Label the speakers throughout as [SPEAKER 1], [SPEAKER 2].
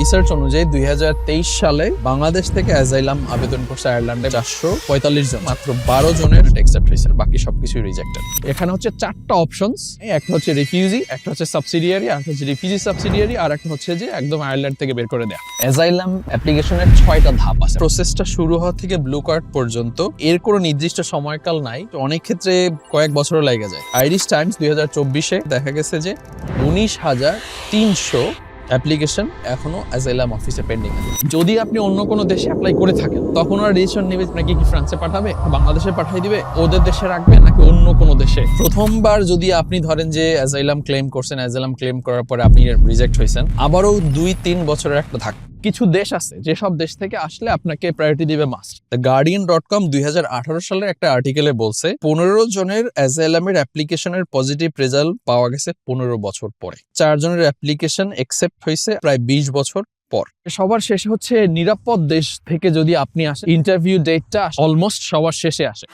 [SPEAKER 1] Research অনুযায়ী দু হাজার তেইশ সালে বাংলাদেশ থেকে অ্যাজাইলাম আবেদন করছে আয়ারল্যান্ডে চারশো পঁয়তাল্লিশ জন। মাত্র বারো জনের অ্যাকসেপ্ট হয়েছে বাকি সবকিছুই রিজেক্টেড এখানে হচ্ছে চারটা অপশনস একটা হচ্ছে রিফিউজি একটা হচ্ছে সাবসিডিয়ারি একটা হচ্ছে রিফিউজি সাবসিডিয়ারি আর একটা হচ্ছে যে একদম আয়ারল্যান্ড থেকে বের করে দেয়া। অ্যাজাইলাম অ্যাপ্লিকেশনের ছয়টা ধাপ আছে। প্রসেসটা শুরু হওয়া থেকে ব্লু কার্ড পর্যন্ত, এর কোনো নির্দিষ্ট সময়কাল নাই অনেক ক্ষেত্রে কয়েক বছরও লাগে যায়। আইরিশ টাইমস দুই দেখা গেছে যে উনিশ হাজার তিনশো অ্যাপ্লিকেশন এখনও অ্যাজাইলাম অফিসে পেন্ডিং আছে। যদি আপনি অন্য কোনো দেশে অ্যাপ্লাই করে থাকেন, তখন ওরা ডিসিশন নেবে নাকি কি ফ্রান্সে পাঠাবে বাংলাদেশে পাঠিয়ে দিবে, ওদের দেশে রাখবে নাকি অন্য কোনো দেশে? প্রথমবার যদি আপনি ধরেন যে অ্যাজাইলাম ক্লেম করছেন অ্যাজাইলাম ক্লেম করার পরে আপনি রিজেক্ট হয়েছেন, আবারও দুই তিন বছরের একটা থাক কিছু দেশ আছে যেসব দেশ থেকে আসলে আপনাকে প্রায়োরিটি দিবে must the Guardian dot com দুই হাজার আঠারো সালের একটা আর্টিকেলে বলছে, পনেরো জনের অ্যাজাইলামের অ্যাপ্লিকেশনের পজিটিভ রেজাল্ট পাওয়া গেছে পনেরো বছর পরে। চারজনের অ্যাপ্লিকেশন একসেপ্ট হয়েছে প্রায় বিশ বছর পর। সবার শেষে হচ্ছে নিরাপদ দেশ থেকে যদি আপনি আসেন ইন্টারভিউ ডেটটা অলমোস্ট সবার শেষে আসে।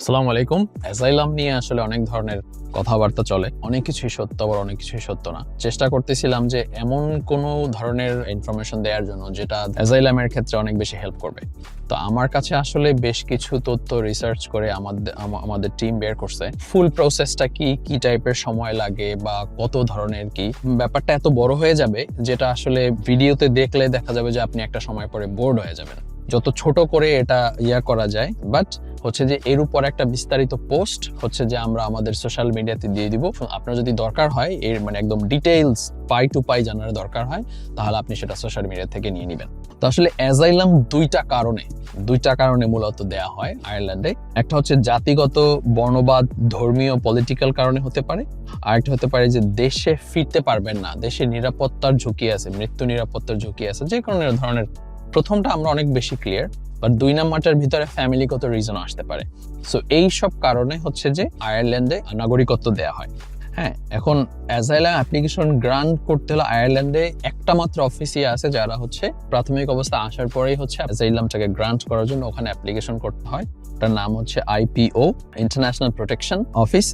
[SPEAKER 1] আসসালামু আলাইকুম। অ্যাসাইলাম নিয়ে আসলে অনেক ধরনের কথাবার্তা চলে। অনেক কিছুই সত্য আবার অনেক কিছুই সত্য না। চেষ্টা করতেছিলাম যে এমন কোনো ধরনের ইনফরমেশন দেওয়ার জন্য যেটা অ্যাসাইলামের ক্ষেত্রে অনেক বেশি হেল্প করবে। তো আমার কাছে আসলে বেশ কিছু তথ্য রিসার্চ করে আমাদের আমাদের টিম বের করছে। ফুল প্রসেসটা কি কি টাইপের সময় লাগে বা কত ধরনের কি? ব্যাপারটা এত বড় হয়ে যাবে যেটা আসলে ভিডিওতে দেখলে দেখা যাবে যে আপনি একটা সময় পরে বোর্ড হয়ে যাবেন। যত ছোট করে এটা ইয়া করা যায় বাট হচ্ছে যে এর উপর একটা বিস্তারিত পোস্ট হচ্ছে যে আমরা আমাদের সোশ্যাল মিডিয়াতে দিয়ে দিব। আপনার যদি দরকার হয়, এর মানে একদম ডিটেইলস পাই টু পাই জানার দরকার হয়, তাহলে আপনি সেটা সোশ্যাল মিডিয়া থেকে নিয়ে নেবেন। তো আসলে অ্যাজাইলাম দুইটা কারণে দুইটা কারণে মূলত দেয়া হয় আয়ারল্যান্ডে একটা হচ্ছে জাতিগত, বর্ণবাদ, ধর্মীয় পলিটিক্যাল কারণে হতে পারে। আর একটা হতে পারে যে দেশে ফিরতে পারবেন না, দেশে নিরাপত্তার ঝুঁকি আছে, মৃত্যু নিরাপত্তার ঝুঁকি আছে, যে কোনো ধরনের প্রথমটা আমরা অনেক বেশি ক্লিয়ার বাট দুই নাম্বারটার ভিতরে ফ্যামিলিগত রিজন আসতে পারে। সো এই সব কারণে হচ্ছে যে আয়ারল্যান্ডে নাগরিকত্ব দেয়া হয়। হ্যাঁ এখন অ্যাজাইলাম অ্যাপ্লিকেশন গ্রান্ট করতে হলে আয়ারল্যান্ডে একটা মাত্র অফিসই আছে যারা হচ্ছে প্রাথমিক অবস্থা আসার পরেই হচ্ছে অ্যাজাইলামটাকে গ্রান্ট করার জন্য ওখানে অ্যাপ্লিকেশন করতে হয়। ওটার নাম হচ্ছে আইপিও ইন্টারন্যাশনাল প্রোটেকশন অফিস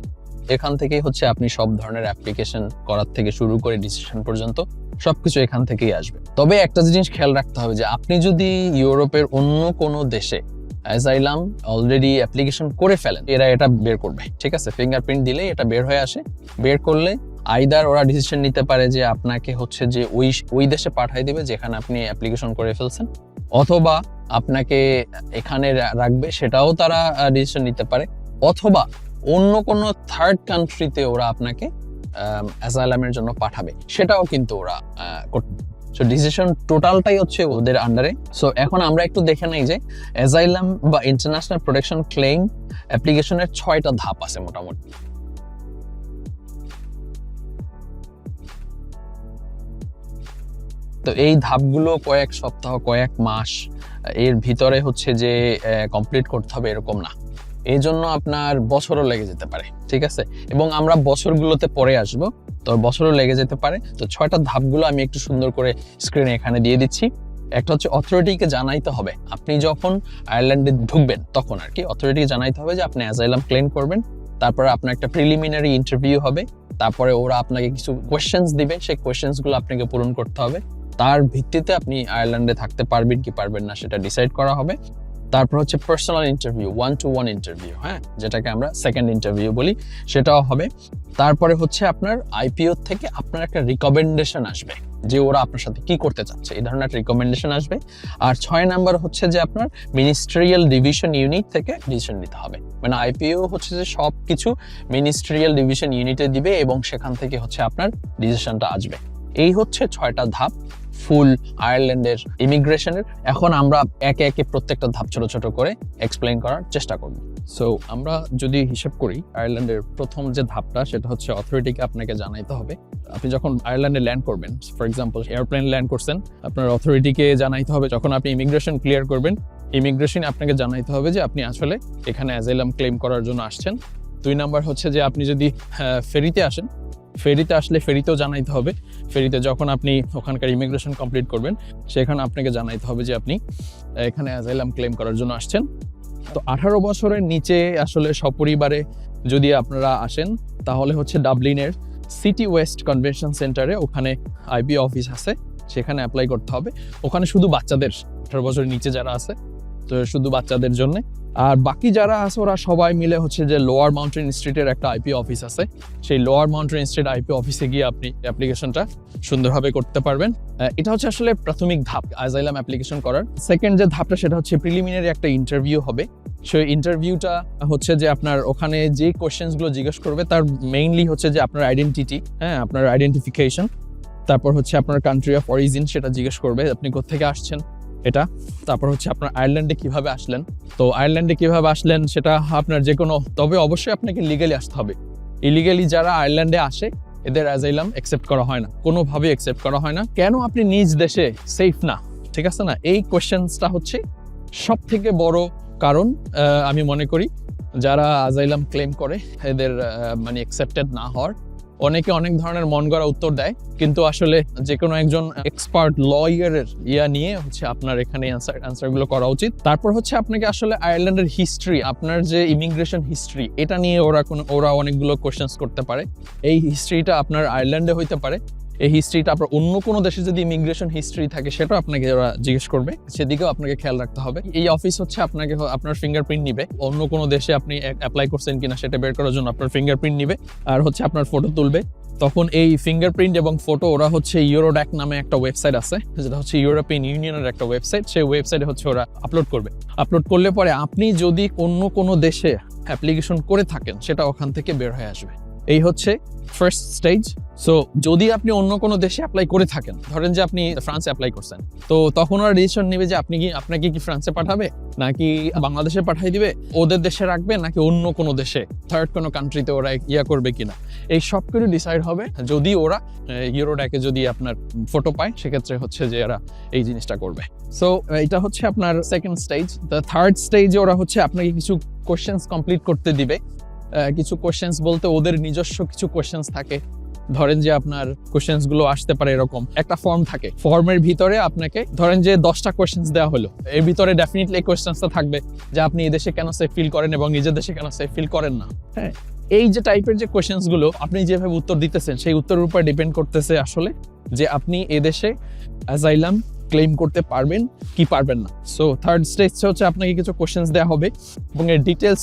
[SPEAKER 1] এখান থেকেই হচ্ছে আপনি সব ধরনের অ্যাপ্লিকেশন করার থেকে শুরু করে ডিসিশন পর্যন্ত সবকিছু এখান থেকেই আসবে। তবে একটা জিনিস খেয়াল রাখতে হবে যে আপনি যদি ইউরোপের অন্য কোনো দেশে অ্যাজাইলাম অলরেডি অ্যাপ্লিকেশন করে ফেলেন, এরা এটা বের করবে, ঠিক আছে? ফিঙ্গারপ্রিন্ট দিলে এটা বের হয়ে আসে। বের করলে আইদার ওরা ডিসিশন নিতে পারে যে আপনাকে হচ্ছে যে ওই ওই দেশে পাঠিয়ে দিবে যেখানে আপনি অ্যাপ্লিকেশন করে ফেলছেন, অথবা আপনাকে এখানে রাখবে সেটাও তারা ডিসিশন নিতে পারে, অথবা অন্য কোনো থার্ড কান্ট্রিতে ওরা আপনাকে অ্যাসাইলামের জন্য পাঠাবে। সেটাও কিন্তু ওরা সো ডিসিশন টোটালটাই হচ্ছে ওদের আন্ডারে সো এখন আমরা একটু দেখে নেই যে বা ইন্টারন্যাশনাল প্রোটেকশন অ্যাপ্লিকেশনের ছয়টা ধাপ আছে মোটামুটি। তো এই ধাপগুলো কয়েক সপ্তাহ, কয়েক মাস, এর ভিতরে হচ্ছে যে কমপ্লিট করতে হবে এরকম না। এই জন্য আপনার বছরও লেগে যেতে পারে, ঠিক আছে? এবং আমরা বছরগুলোতে পরে আসব, তো বছরও লেগে যেতে পারে। তো ছয়টা ধাপগুলো আমি একটু সুন্দর করে স্ক্রিনে এখানে দিয়ে দিচ্ছি। একটা হচ্ছে অথরিটিকে জানাইতে হবে। আপনি যখন আয়ারল্যান্ডে ঢুকবেন, তখন আর কি অথরিটিকে জানাইতে হবে যে আপনি অ্যাজাইলাম ক্লেম করবেন। তারপরে আপনার একটা প্রিলিমিনারি ইন্টারভিউ হবে। তারপরে ওরা আপনাকে কিছু কোয়েশ্চেন্স দিবে। সেই কোয়েশ্চেন্সগুলো আপনাকে পূরণ করতে হবে। তার ভিত্তিতে আপনি আয়ারল্যান্ডে থাকতে পারবেন কি পারবেন না, সেটা ডিসাইড করা হবে। তারপর হচ্ছে personal interview one to one interview হ্যাঁ? যেটাকে আমরা সেকেন্ড ইন্টারভিউ বলি, সেটাও হবে। তারপরে হচ্ছে আপনার আইপিও থেকে আপনার একটা রিকমেন্ডেশন আসবে যে ওরা আপনার সাথে কি করতে চাচ্ছে। এই ধরনের একটা রিকমেন্ডেশন আসবে। আর ছয় নাম্বার হচ্ছে যে আপনার মিনিস্ট্রিয়াল ডিভিশন ইউনিট থেকে ডিসিশন নিতে হবে। মানে আইপিও হচ্ছে যে সব কিছু মিনিস্ট্রিয়াল ডিভিশন ইউনিটে দিবে এবং সেখান থেকে হচ্ছে আপনার ডিসিশনটা আসবে। এই হচ্ছে ছয়টা ধাপ। ফুল আয়ারল্যান্ডের ইমিগ্রেশনের। এখন আমরা একে একে প্রত্যেকটা ধাপ ছোট ছোট করে এক্সপ্লেন করার চেষ্টা করব। সো আমরা যদি হিসাব করি, আয়ারল্যান্ডের প্রথম যে ধাপটা, সেটা হচ্ছে অথরিটিকে আপনাকে জানাইতে হবে। আপনি যখন আয়ারল্যান্ডে ল্যান্ড করবেন ফর এক্সাম্পল এয়ারপ্লেন ল্যান্ড করছেন, আপনার অথরিটিকে জানাইতে হবে। যখন আপনি ইমিগ্রেশন ক্লিয়ার করবেন ইমিগ্রেশন আপনাকে জানাইতে হবে যে, আপনি আসলে এখানে অ্যাজাইলাম ক্লেম করার জন্য আসছেন। দুই নাম্বার হচ্ছে যে, আপনি যদি ফেরিতে আসেন ফেরিতে আসলে ফেরিতেও জানাইতে হবে। ফেরিতে যখন আপনি ওখানকার ইমিগ্রেশন কমপ্লিট করবেন, সেখানে আপনাকে জানাইতে হবে যে আপনি এখানে অ্যাজাইলাম ক্লেম করার জন্য আসছেন। তো আঠারো বছরের নিচে আসলে সপরিবারে যদি আপনারা আসেন, তাহলে হচ্ছে ডাবলিনের সিটি ওয়েস্ট কনভেনশন সেন্টারে ওখানে আইবি অফিস আছে, সেখানে অ্যাপ্লাই করতে হবে। ওখানে শুধু বাচ্চাদের আঠারো বছরের নিচে যারা আছে শুধু বাচ্চাদের জন্য। আর বাকি যারা আছে, ওরা সবাই মিলে হচ্ছে যে লোয়ার মাউন্টেন স্ট্রিটের একটা আইপি অফিস আছে। সেই লোয়ার মাউন্টেন স্ট্রিট আইপি অফিসে গিয়ে আপনি অ্যাপ্লিকেশনটা সুন্দরভাবে করতে পারবেন। এটা হচ্ছে আসলে প্রাথমিক ধাপ আইজাইলাম অ্যাপ্লিকেশন করার। সেকেন্ড যে ধাপটা, সেটা হচ্ছে প্রিলিমিনারি একটা ইন্টারভিউ হবে। সেই ইন্টারভিউটা হচ্ছে যে আপনার ওখানে যে কোশ্চেন্সগুলো জিজ্ঞেস করবে, তার মেইনলি হচ্ছে যে আপনার আইডেন্টিটি হ্যাঁ আপনার আইডেন্টিফিকেশন তারপর হচ্ছে আপনার কান্ট্রি অফ অরিজিন সেটা জিজ্ঞেস করবে, আপনি কোথেকে আসছেন। এটা। তারপর হচ্ছে আপনার আয়ারল্যান্ডে কীভাবে আসলেন? তো আয়ারল্যান্ডে কীভাবে আসলেন সেটা আপনার যে কোনো তবে অবশ্যই আপনাকে লিগালি আসতে হবে। ইলিগালি যারা আয়ারল্যান্ডে আসে, এদের অ্যাজাইলাম অ্যাকসেপ্ট করা হয় না। কোনোভাবেই অ্যাকসেপ্ট করা হয় না। কেন আপনি নিজ দেশে সেফ না? ঠিক আছে না? এই কোয়েশ্চেন্সটা হচ্ছে সব থেকে বড় কারণ আমি মনে করি, যারা আজাইলাম ক্লেম করে, এদের মানে অ্যাকসেপ্টেড না হওয়ার। অনেকে অনেক ধরনের মন গড়া উত্তর দেয়, কিন্তু আসলে যে কোনো একজন এক্সপার্ট লয়ারের ইয়া নিয়ে হচ্ছে আপনার এখানে অ্যান্সার অ্যান্সারগুলো করা উচিত। তারপর হচ্ছে আপনাকে আসলে আয়ারল্যান্ডের হিস্ট্রি আপনার যে ইমিগ্রেশন হিস্ট্রি এটা নিয়ে ওরা কোনো, ওরা অনেকগুলো কোশ্চেন্স করতে পারে। এই হিস্ট্রিটা আপনার আয়ারল্যান্ডে হইতে পারে। এই হিস্ট্রিটা আপনার অন্য কোনো দেশে যদি ইমিগ্রেশন হিস্ট্রি থাকে, সেটাও আপনাকে ওরা জিজ্ঞেস করবে। সেদিকেও আপনাকে খেয়াল রাখতে হবে। এই অফিস হচ্ছে আপনাকে আপনার ফিঙ্গারপ্রিন্ট নিবে। অন্য কোনো দেশে আপনি অ্যাপ্লাই করছেন কিনা সেটা বের করার জন্য আপনার ফিঙ্গারপ্রিন্ট নিবে। আর হচ্ছে আপনার ফটো তুলবে। তখন এই ফিঙ্গারপ্রিন্ট এবং ফটো ওরা হচ্ছে ইউরোড্যাক নামে একটা ওয়েবসাইট আছে, যেটা হচ্ছে ইউরোপিয়ান ইউনিয়নের একটা ওয়েবসাইট সেই ওয়েবসাইটে হচ্ছে ওরা আপলোড করবে। আপলোড করলে পরে আপনি যদি অন্য কোনো দেশে অ্যাপ্লিকেশন করে থাকেন, সেটা ওখান থেকে বের হয়ে আসবে। এই হচ্ছে ফার্স্ট স্টেজ সো যদি আপনি অন্য কোনো দেশে অ্যাপ্লাই করে থাকেন, ধরেন যে আপনি ফ্রান্সে অ্যাপ্লাই করছেন, তো তখন ওরা ডিসিশন নেবে যে আপনি কি, আপনাকে কি ফ্রান্সে পাঠাবে? নাকি বাংলাদেশে পাঠিয়ে দিবে? ওদের দেশে রাখবে? নাকি অন্য কোনো দেশে? থার্ড কোনো কান্ট্রিতে ওরা ইয়া করবে কিনা? এই সব কিছু ডিসাইড হবে। যদি ওরা ইউরোডাকে যদি আপনার ফটো পায়, সেক্ষেত্রে হচ্ছে যে এরা এই জিনিসটা করবে। সো এটা হচ্ছে আপনার সেকেন্ড স্টেজ দ্য থার্ড স্টেজে ওরা হচ্ছে আপনাকে কিছু কোশ্চেন্স কমপ্লিট করতে দিবে। কিছু কোশ্চেন্স বলতে ওদের নিজস্ব কিছু কোশ্চেন্স থাকে। ধরেন যে আপনারগুলো আসতে পারে এরকম, একটা ফর্ম থাকে। ফর্মের ভিতরে আপনাকে ধরেন যে দশটা কোশ্চেন্স দেওয়া হলো। এর ভিতরে ডেফিনেটলি এই কোশ্চেন্সটা থাকবে যে আপনি এই দেশে কেন সেফ ফিল করেন এবং নিজের দেশে কেন সেফ ফিল করেন না। হ্যাঁ এই যে টাইপের যে কোশ্চেন্সগুলো, আপনি যেভাবে উত্তর দিতেছেন, সেই উত্তরের উপর ডিপেন্ড করতেছে আসলে যে আপনি এদেশে অ্যাজাইলাম ক্লেম করতে পারবেন কি পারবেন না। সো থার্ড স্টেজ হচ্ছে আপনাকে কিছু কোশ্চেন্স দেওয়া হবে এবং এর ডিটেলস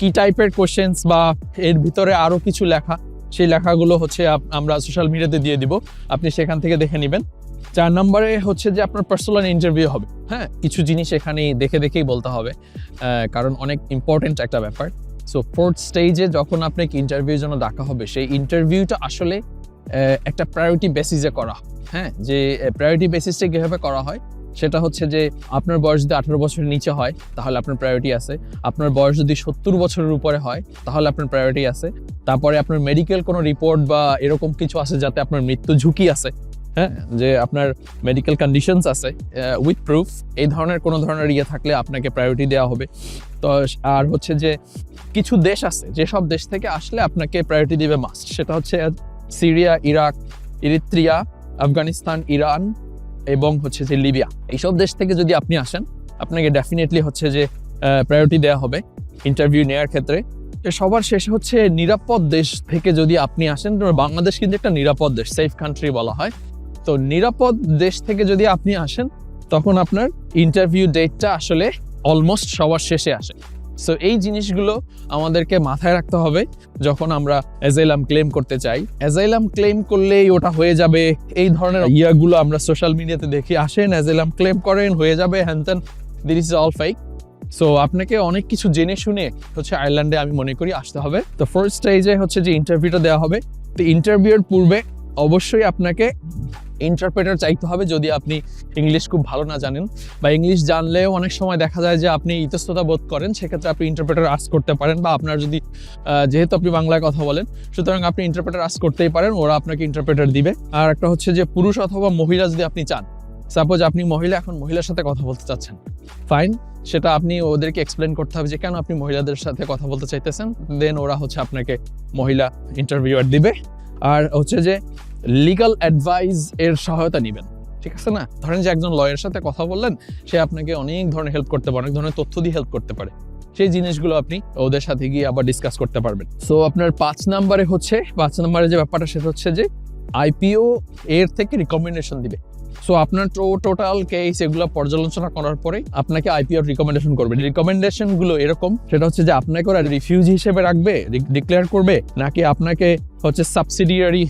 [SPEAKER 1] কি টাইপের কোশ্চেন্স বা এর ভিতরে আরও কিছু লেখা সেই লেখাগুলো হচ্ছে আমরা সোশ্যাল মিডিয়াতে দিয়ে দিব। আপনি সেখান থেকে দেখে নেবেন। চার নম্বরে হচ্ছে যে আপনার পার্সোনাল ইন্টারভিউ হবে। হ্যাঁ কিছু জিনিস এখানে দেখে দেখেই বলতে হবে। কারণ অনেক ইম্পর্টেন্ট একটা ব্যাপার। সো ফোর্থ স্টেজে যখন আপনাকে ইন্টারভিউর জন্য ডাকা হবে, সেই ইন্টারভিউটা আসলে একটা প্রায়োরিটি বেসিসে করা। হ্যাঁ যে প্রায়োরিটি বেসিসে কীভাবে করা হয় সেটা হচ্ছে যে আপনার বয়স যদি আঠারো বছরের নিচে হয়, তাহলে আপনার প্রায়োরিটি আছে। আপনার বয়স যদি সত্তর বছরের উপরে হয়, তাহলে আপনার প্রায়োরিটি আছে। তারপরে আপনার মেডিকেল কোনো রিপোর্ট বা এরকম কিছু আছে যাতে আপনার মৃত্যু ঝুঁকি আছে? হ্যাঁ যে আপনার মেডিকেল কন্ডিশনস আছে উইথ প্রুফ এই ধরনের কোনো ধরনের ইয়ে থাকলে আপনাকে প্রায়োরিটি দেওয়া হবে। তো আর হচ্ছে যে কিছু দেশ আছে, যেসব দেশ থেকে আসলে আপনাকে প্রায়োরিটি দিবে মাস্ট সেটা হচ্ছে Syria, Iraq, Eritrea, Afghanistan, Iran এবং হচ্ছে যে লিবিয়া। এইসব দেশ থেকে যদি আপনি আসেন, আপনাকে ডেফিনেটলি হচ্ছে যে প্রায়োরিটি দেওয়া হবে ইন্টারভিউ নেওয়ার ক্ষেত্রে। সবার শেষে হচ্ছে নিরাপদ দেশ থেকে যদি আপনি আসেন বাংলাদেশ কিন্তু একটা নিরাপদ দেশ সেফ কান্ট্রি বলা হয়। তো নিরাপদ দেশ থেকে যদি আপনি আসেন, তখন আপনার ইন্টারভিউ ডেটটা আসলে অলমোস্ট সবার শেষে আসে। সো এই জিনিসগুলো আমাদেরকে মাথায় রাখতে হবে যখন আমরা অ্যাজাইলাম ক্লেম করতে চাই। অ্যাজাইলাম ক্লেম করলেই ওটা হয়ে যাবে। এই ধরনের ইয়াগুলো আমরা সোশ্যাল মিডিয়াতে দেখি, আসেন অ্যাজাইলাম ক্লেম করেন, হয়ে যাবে, হ্যান ত্যান this is all fake so আপনাকে অনেক কিছু জেনে শুনে হচ্ছে আয়ারল্যান্ডে আমি মনে করি আসতে হবে। তো ফার্স্ট স্টেজে হচ্ছে যে ইন্টারভিউটা দেওয়া হবে। তো ইন্টারভিউর পূর্বে অবশ্যই আপনাকে ইন্টারপ্রেটার চাইতে হবে যদি আপনি ইংলিশ খুব ভালো না জানেন বা ইংলিশ জানলেও অনেক সময় দেখা যায় যে আপনি ইতস্ততা বোধ করেন, সেক্ষেত্রে আপনি ইন্টারপ্রেটার আস করতে পারেন বা আপনার যদি যেহেতু আপনি বাংলায় কথা বলেন, সুতরাং আপনি ইন্টারপ্রেটার আস করতেই পারেন, ওরা আপনাকে ইন্টারপ্রেটার দিবে। আর একটা হচ্ছে যে পুরুষ অথবা মহিলা যদি আপনি চান সাপোজ আপনি মহিলা, এখন মহিলার সাথে কথা বলতে চাচ্ছেন ফাইন সেটা আপনি ওদেরকে এক্সপ্লেন করতে হবে যে কেন আপনি মহিলাদের সাথে কথা বলতে চাইতেছেন দেন ওরা হচ্ছে আপনাকে মহিলা ইন্টারভিউয়ার দিবে। আর হচ্ছে যে লিগাল অ্যাডভাইস এর সহায়তা নেবেন। ঠিক আছে না? ধরেন যে একজন লয়ের সাথে কথা বললেন, সে আপনাকে অনেক ধরনের হেল্প করতে পারে, অনেক ধরনের তথ্য দিয়ে হেল্প করতে পারে। সেই জিনিসগুলো আপনি ওদের সাথে গিয়ে আবার ডিসকাস করতে পারবেন। সো আপনার পাঁচ নাম্বারে হচ্ছে, পাঁচ নাম্বারে যে ব্যাপারটা, সেটা হচ্ছে যে আইপিও এর থেকে রিকমেন্ডেশন দিবে। সো আপনার টোটাল কেস এগুলো পর্যালোচনা করার পরে আপনাকে আইপিও রিকমেন্ডেশন করবে। রিকমেন্ডেশনগুলো এরকম, সেটা হচ্ছে যে আপনাকে ওরা রিফিউজি হিসেবে রাখবে ডিক্লেয়ার করবে, নাকি আপনাকে হচ্ছে সাবসিডিয়ারি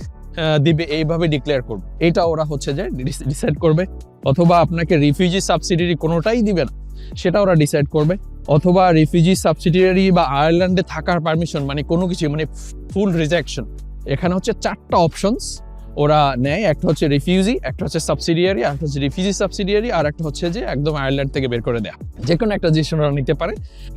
[SPEAKER 1] দিবে, এইভাবে ডিক্লেয়ার করবে। এটা ওরা হচ্ছে যে ডিসাইড করবে, অথবা আপনাকে রিফিউজি সাবসিডিয়ারি কোনোটাই দিবে না, সেটা ওরা ডিসাইড করবে, অথবা রিফিউজি সাবসিডিয়ারি বা আয়ারল্যান্ডে থাকার পারমিশন মানে কোনো কিছু মানে ফুল রিজেকশন এখানে হচ্ছে চারটা অপশনস ওরা নেয়, একটা হচ্ছে রিফিউজি একটা হচ্ছে সাবসিডিয়ারি একটা হচ্ছে রিফিউজি সাবসিডিয়ারি আর একটা হচ্ছে যে একদম আয়ারল্যান্ড থেকে বের করে দেয়া। যে কোনো একটা ডিসিশন ওরা নিতে পারে।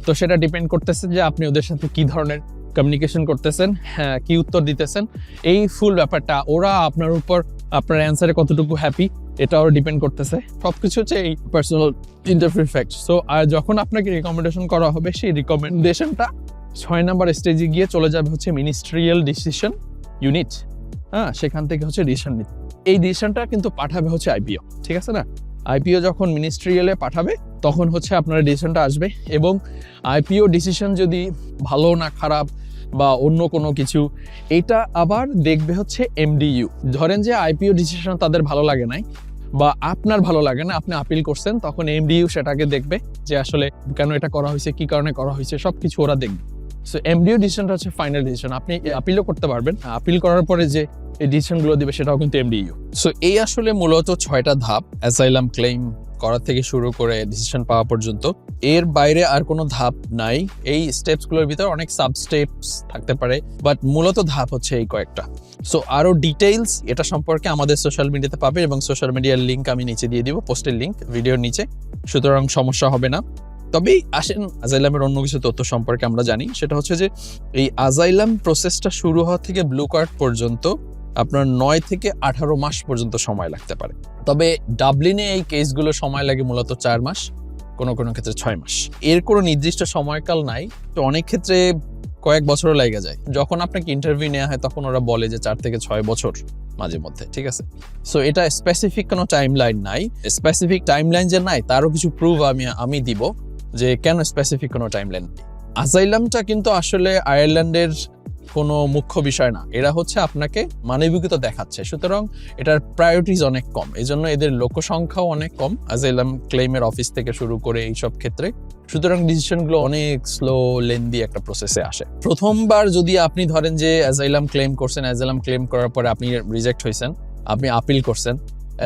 [SPEAKER 1] তো সেটা ডিপেন্ড করতেছে যে আপনি ওদের সাথে কি ধরনের কমিউনিকেশন করতেছেন হ্যাঁ কি উত্তর দিতেছেন। এই ফুল ব্যাপারটা, ওরা আপনার উপর, আপনার অ্যান্সারে কতটুকু হ্যাপি এটা ওরা ডিপেন্ড করতেছে। সব কিছু হচ্ছে এই পার্সোনাল ইন্টারফিউ ফ্যাক্ট সো আর যখন আপনাকে রিকমেন্ডেশন করা হবে, সেই রিকমেন্ডেশনটা ছয় নাম্বার স্টেজে গিয়ে চলে যাবে হচ্ছে মিনিস্ট্রিয়াল ডিসিশন ইউনিট হ্যাঁ সেখান থেকে হচ্ছে ডিসিশন নিতে। এই ডিসিশনটা কিন্তু পাঠাবে হচ্ছে আইপিও ঠিক আছে না? আইপিও যখন মিনিস্ট্রিয়ালে পাঠাবে, তখন হচ্ছে আপনার ডিসিশনটা আসবে এবং আইপিও ডিসিশন যদি ভালো না খারাপ বা অন্য কোনো কিছু, এটা আবার দেখবে হচ্ছে এমডিইউ ধরেন যে আইপিও ডিসিশন তাদের ভালো লাগে নাই বা আপনার ভালো লাগে না, আপনি আপিল করছেন, তখন এমডিইউ সেটাকে দেখবে যে আসলে কেন এটা করা হয়েছে, কি কারণে করা হয়েছে সব কিছু ওরা দেখবে। সো এমডিও ডিসিশনটা হচ্ছে ফাইনাল ডিসিশন আপনি আপিলও করতে পারবেন। আপিল করার পরে যে এই ডিসিশনগুলো দিবে সেটাও কিন্তু এমডিইউ সো এই আসলে মূলত ছয়টা ধাপ অ্যাসাইলাম ক্লেম করা থেকে শুরু করে ডিসিশন পাওয়া পর্যন্ত। এর বাইরে আর কোনো ধাপ নাই। এই স্টেপসগুলোর ভিতরে অনেক সাব স্টেপস থাকতে পারে বাট মূলত ধাপ হচ্ছে এই কয়েকটা। সো আরও ডিটেইলস এটা সম্পর্কে আমাদের সোশ্যাল মিডিয়াতে পাবে এবং সোশ্যাল মিডিয়ার লিঙ্ক আমি নিচে দিয়ে দিব পোস্টের লিঙ্ক ভিডিওর নিচে। সুতরাং সমস্যা হবে না। তবে আসেন আজাইলামের অন্য কিছু তথ্য সম্পর্কে আমরা জানি, সেটা হচ্ছে যে এই আজাইলাম প্রসেসটা শুরু হওয়া থেকে ব্লু কার্ড পর্যন্ত আপনার নয় থেকে আঠারো মাস পর্যন্ত সময় লাগতে পারে। তবে ডাবলিনে এই কেসগুলো সময় লাগে মূলত চার মাস, কোনো কোনো ক্ষেত্রে ছয় মাস। এর কোনো নির্দিষ্ট সময়কাল নাই, তো অনেক ক্ষেত্রে কয়েক বছরও লেগে যায়। যখন আপনাকে ইন্টারভিউ নেওয়া হয়, তখন ওরা বলে যে চার থেকে ছয় বছর মাঝে মধ্যে, ঠিক আছে? সো এটা স্পেসিফিক কোনো টাইম লাইন নাই। স্পেসিফিক টাইম লাইন যে নাই, তারও কিছু প্রুফ আমি আমি দিব। যে কেন স্পেসিফিক কোনো টাইম লাইন আজাইলামটা কিন্তু আসলে আয়ারল্যান্ডের কোনো মুখ্য বিষয় না। এরা হচ্ছে আপনাকে মানবিকতা দেখাচ্ছে। সুতরাং এটার প্রায়োরিটিজ অনেক কম। এই জন্য এদের লোকসংখ্যাও অনেক কম। আজাইলাম ক্লেমের অফিস থেকে শুরু করে এইসব ক্ষেত্রে। সুতরাং ডিসিশনগুলো অনেক স্লো লেন্দি একটা প্রসেসে আসে। প্রথমবার যদি আপনি ধরেন যে অ্যাজাইলাম ক্লেম করছেন অ্যাজাইলাম ক্লেম করার পরে আপনি রিজেক্ট হয়েছেন, আপনি আপিল করছেন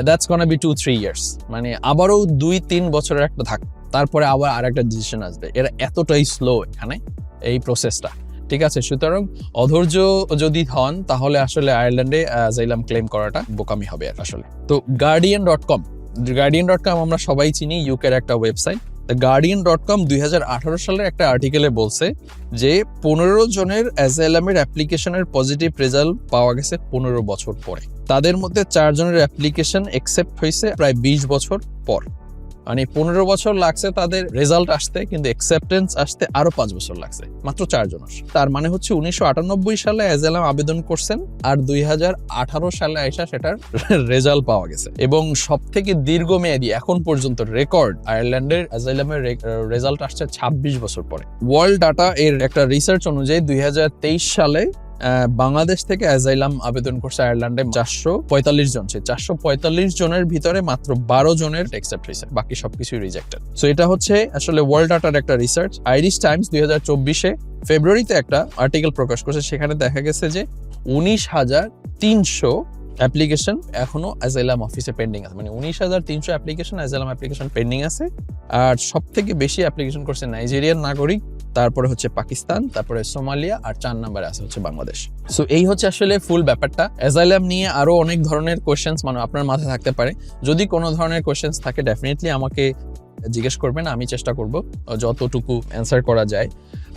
[SPEAKER 1] that's gonna be two three years মানে আবারও দুই, তিন বছরের একটা থাক তারপরে আবার আর একটা ডিসিশন আসবে। এরা এতটাই স্লো এখানে এই প্রসেসটা ঠিক আছে? সুতরাং অধৈর্য যদি হন, তাহলে আসলে আয়ারল্যান্ডে জাইলাম ক্লেম করাটা বোকামি হবে আসলে। তো Guardian dot com Guardian dot com আমরা সবাই চিনি ইউকের একটা ওয়েবসাইট গার্ডিয়ান ডট কম দুই হাজার আঠারো সালের একটা আর্টিকেলে বলছে যে, পনেরো জনের অ্যাজাইলামের অ্যাপ্লিকেশনের পজিটিভ রেজাল্ট পাওয়া গেছে পনেরো বছর পরে। তাদের মধ্যে চারজনের অ্যাপ্লিকেশন একসেপ্ট হয়েছে প্রায় বিশ বছর পর। মানে পনেরো বছর লাগছে তাদের রেজাল্ট আসতে, কিন্তু অ্যাকসেপ্টেন্স আসতে আরও পাঁচ বছর লাগছে, মাত্র চারজন তার মানে হচ্ছে উনিশশো আটানব্বই সালে অ্যাজালাম আবেদন করছেন আর দুই হাজার আঠারো সালে আইসা সেটার রেজাল্ট পাওয়া গেছে। এবং সব থেকে দীর্ঘমেয়াদী, এখন পর্যন্ত রেকর্ড আয়ারল্যান্ডের অ্যাজাইলামের রেজাল্ট আসছে ছাব্বিশ বছর পরে। ওয়ার্ল্ড ডাটা এর একটা রিসার্চ অনুযায়ী দুই হাজার তেইশ সালে বাংলাদেশ থেকে অ্যাজাইলাম আবেদন করছে আয়ারল্যান্ডে চারশো পঁয়তাল্লিশ জন। সে চারশো পঁয়তাল্লিশ জনের ভিতরে মাত্র বারো জনের অ্যাকসেপ্ট হয়েছে, বাকি সবকিছু রিজেক্টেড সো এটা হচ্ছে আসলে ওয়ার্ল্ড ডাটার একটা রিসার্চ আইরিশ টাইমস দুই হাজার চব্বিশে ফেব্রুয়ারিতে একটা আর্টিকেল প্রকাশ করছে, সেখানে দেখা গেছে যে উনিশ হাজার তিনশো অ্যাপ্লিকেশন এখনও অ্যাজাইলাম অফিসে পেন্ডিং আছে। মানে উনিশ হাজার তিনশো অ্যাপ্লিকেশন অ্যাজাইলাম অ্যাপ্লিকেশন পেন্ডিং আছে। আর সব থেকে বেশি অ্যাপ্লিকেশন করছে নাইজেরিয়ান নাগরিক, তারপরে হচ্ছে পাকিস্তান, তারপরে সোমালিয়া আর চার নম্বরে আছে হচ্ছে বাংলাদেশ। সো এই হচ্ছে আসলে ফুল ব্যাপারটা। অ্যাজাইলাম নিয়ে আরও অনেক ধরনের কোয়েশ্চেন্স মানে আপনার মাথায় থাকতে পারে। যদি কোনো ধরনের কোয়েশ্চেন্স থাকে ডেফিনেটলি আমাকে জিজ্ঞেস করবেন, আমি চেষ্টা করব যতটুকু অ্যান্সার করা যায়।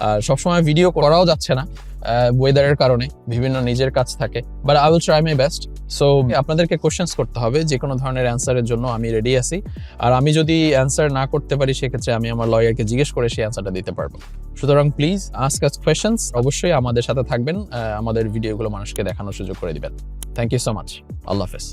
[SPEAKER 1] আর সবসময় ভিডিও করাও যাচ্ছে না ওয়েদারের কারণে, বিভিন্ন নিজের কাজ থাকে। But I will try my best so আপনাদেরকে কোশ্চেন্স করতে হবে যে কোনো ধরনের অ্যান্সারের জন্য আমি রেডি আছি। আর আমি যদি অ্যান্সার না করতে পারি, সেক্ষেত্রে আমি আমার লয়ারকে জিজ্ঞেস করে সেই অ্যান্সারটা দিতে পারব। সুতরাং প্লিজ আস্ক আস কোয়েশ্চেন্স অবশ্যই আমাদের সাথে থাকবেন আমাদের ভিডিওগুলো মানুষকে দেখানোর সুযোগ করে দিবেন। থ্যাংক ইউ সো মাচ আল্লাহ হাফেজ।